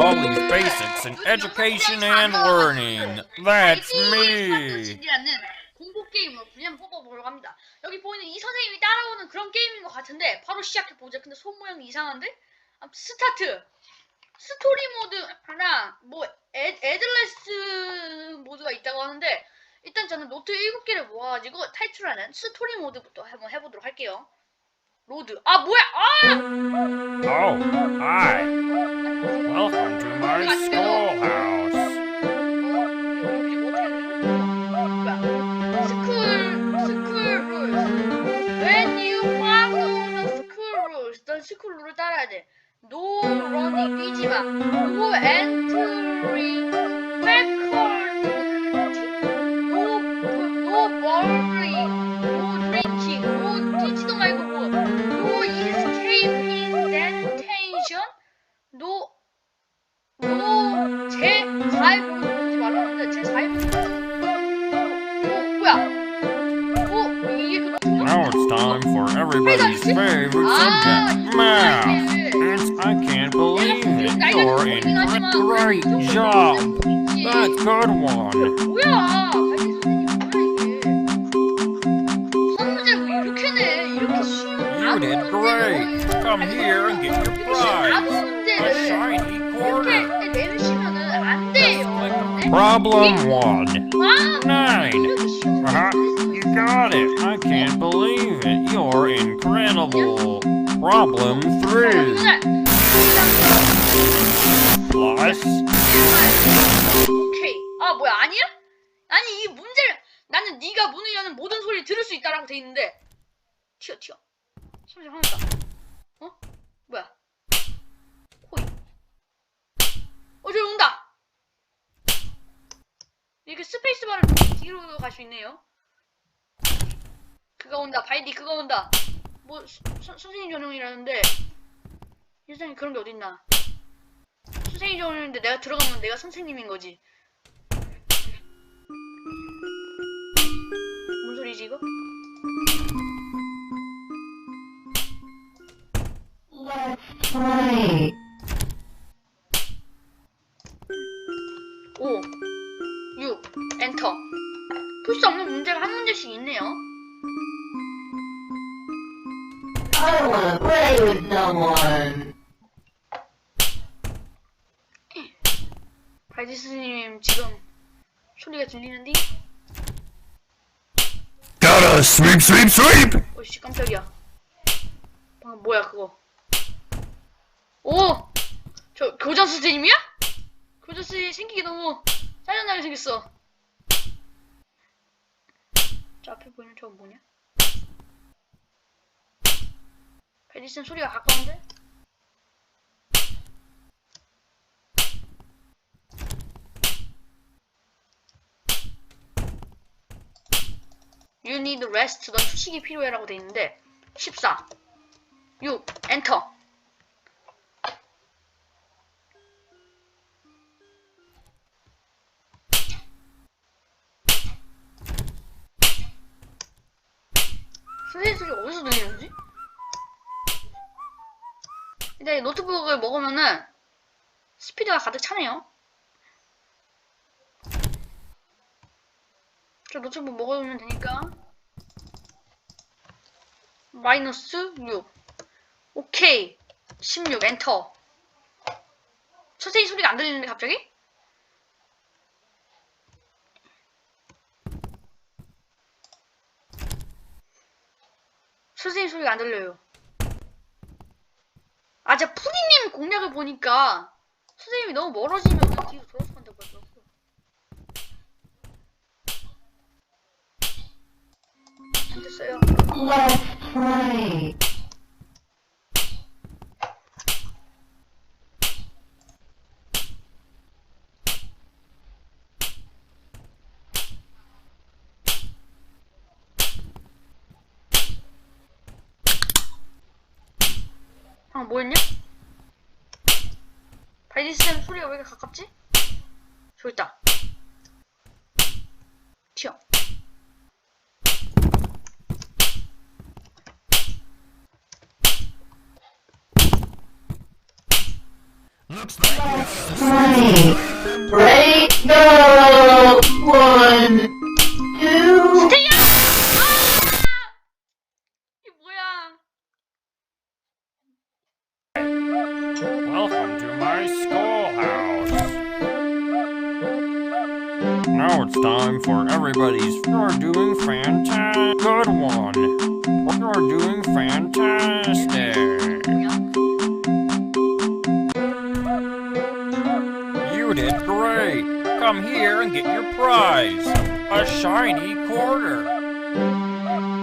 all these basics in education and learning. That's me. 공포 게임을 그냥 뽑아보려고 합니다. 여기 보이는 이 선생님이 따라오는 그런 게임인 것 같은데 바로 시작해 보자. 근데 손 모양이 이상한데? 아, 스타트. 스토리 모드랑 뭐 애, 애들레스 모드가 있다고 하는데 일단 저는 노트 7개를 모아가지고 탈출하는 스토리 모드부터 한번 해보도록 할게요. 로드. 아 뭐야? 아! Oh, hi. Welcome to my schoolhouse. School, school rules. When you follow the school rules, the school 룰을 따라야 돼. No running, 뛰지 마. No entering, faculty. believe in your great job. That's good one. You did great. Come here and get your prize. A shiny quarter. Problem one. Nine. Uh-huh. You got it. I can't believe it. You're incredible. Problem three. 오케이. 아 뭐야 아니야? 아니 이 문제를 나는 네가 문을 여는 모든 소리를 들을 수 있다라고 돼 있는데 튀어 튀어. 잠시만 화났다. 어? 뭐야? 코이. 어 저기 온다. 이렇게 스페이스바를 뒤로 갈 수 있네요. 그가 온다. 바이디 그가 온다. 뭐 수- 선- 선생님 전용이라는데 선생님 그런 게 어딨나? 선생님 전용인데 내가 들어가면 내가 선생님인 거지. 뭔 소리지 이거? 5, 6, 엔터. 풀 수 없는 문제가 한 문제씩 있네요. I wanna play with someone. 스님 지금 소리가 들리는데? Gotta sweep, sweep, sweep. 어씨 깜짝이야. 방금 뭐야 그거? 오! 저 교장 선생님이야? 교장 선생님 생기기 너무 짜증나게 생겼어. 저 앞에 보이는 저건 뭐냐? 베디슨 소리가 가까운데? You need rest. 넌 휴식이 필요해 라고 돼 있는데. 14 6 엔터 선생님 소리 어디서 들리는지? 이 노트북을 먹으면은 스피드가 가득 차네요 저 노트북 먹으면 되니까. 마이너스 6 오케이. 16 엔터. 선생님 소리가 안 들리는데 갑자기? 선생님 소리가 안 들려요. 아 제가 푸디님 공략을 보니까 선생님이 너무 멀어지면 뒤로 돌아서 간다고 하더라고요 안 됐어요. 아 뭐였냐? 바이디스 소리가 왜 이렇게 가깝지? 저기 있다. 튀어. Play. Ready, go! One, two. 태야! 아! 이게 뭐야? Welcome to my schoolhouse. Now it's time for everybody's. You're doing fantastic. Good one. You're doing fantastic. Come here and get your prize. A shiny quarter.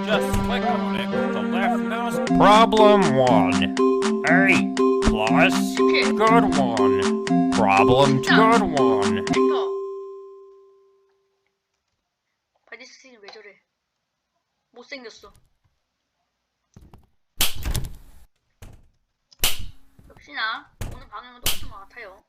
Just click on it with the left mouse. Problem one. Eight plus. 실패. Good one. Problem good one. 엔터. 바디스틴이 왜 저래? 못생겼어. 역시나 오늘 방향은 똑같은 것 같아요.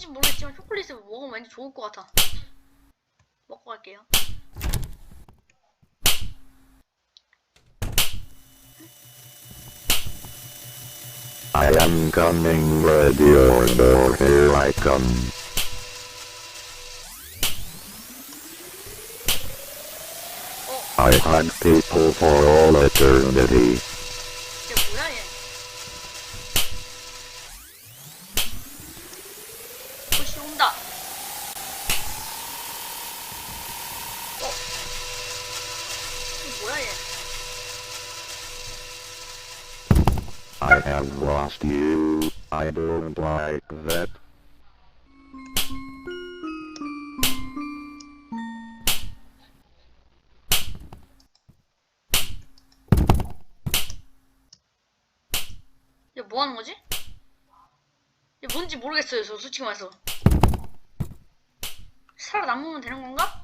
뭔지 모르겠지만 초콜릿을 먹으면 왠지 좋을 것 같아. 먹고 갈게요. I am coming, ready or no, here I come. I hunt people for all eternity. 얘 뭐야 얘? 혹시 온다. 어? 이거 뭐야 얘? I lost you. I don't like that. 얘 뭐 하는 거지? 얘 뭔지 모르겠어요 저 솔직히 말해서. 살아남으면 되는 건가?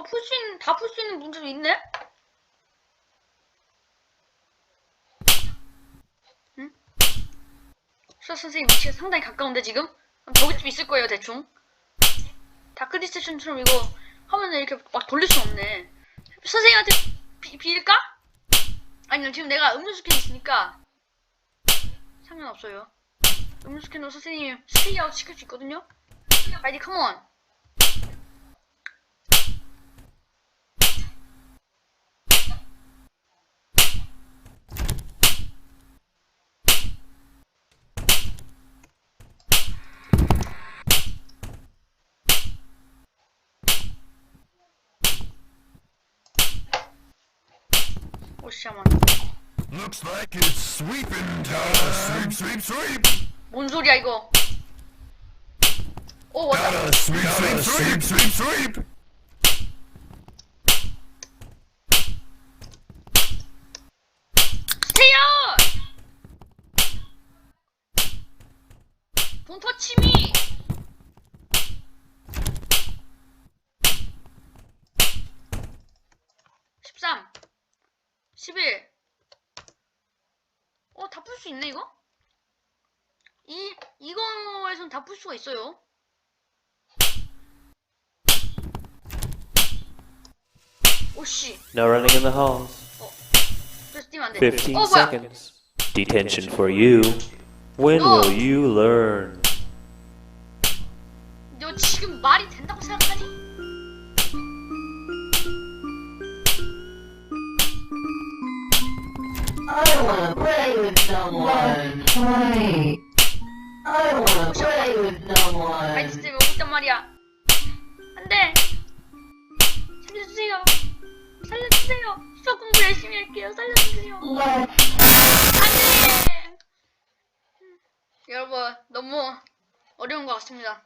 어, 풀수 있는, 다 풀 수 있는 문제도 있네? 응? 수학 선생님 위치가 상당히 가까운데, 지금? 저기쯤 있을 거예요, 대충. 다크 디스테션처럼 이거 화면을 이렇게 막 돌릴 수 없네. 선생님한테 비, 빌까? 아니면 지금 내가 음료 스캔 있으니까 상관없어요. 음료 스캔으로 선생님 스테이아웃 시킬 수 있거든요? 아이디 컴온. 오씨야만. Looks like it's sweeping time. Sweep, sweep, sweep. 뭔 소리야 이거? 오 왔다. Gotta sweep, sweep, sweep, sweep, sweep. 스테이어! 본터치미! 11. 어, 있네, 이거? 이, 이거에선 수가 있어요. 오씨. No running in the halls. 어. 안 돼. 15 어, seconds. Detention for you. When will you learn? 너 지금 말이 된다고 생각하니? I wanna play with someone. I wanna play with someone. 때문에 오고 있단 말이야. 안 돼. 살려주세요. 살려주세요. 수학 공부 열심히 할게요. 살려주세요. Let's 안 돼. 여러분, 너무 어려운 것 같습니다.